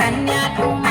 கன்னியாகும்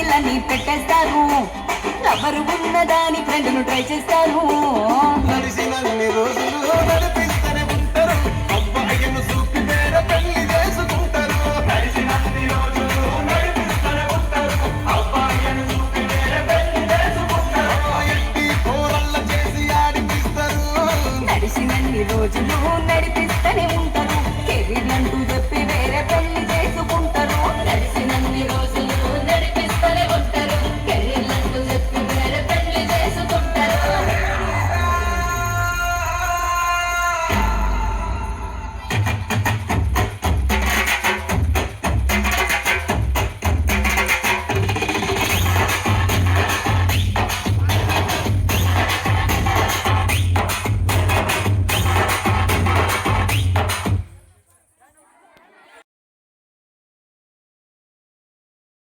లో సింగిల్ అని పెట్టేస్తారు. లవరు ఉన్నదాని ఫ్రెండ్ను ట్రై చేస్తారు. నడిచినన్ని రోజులు నడిపిస్తారు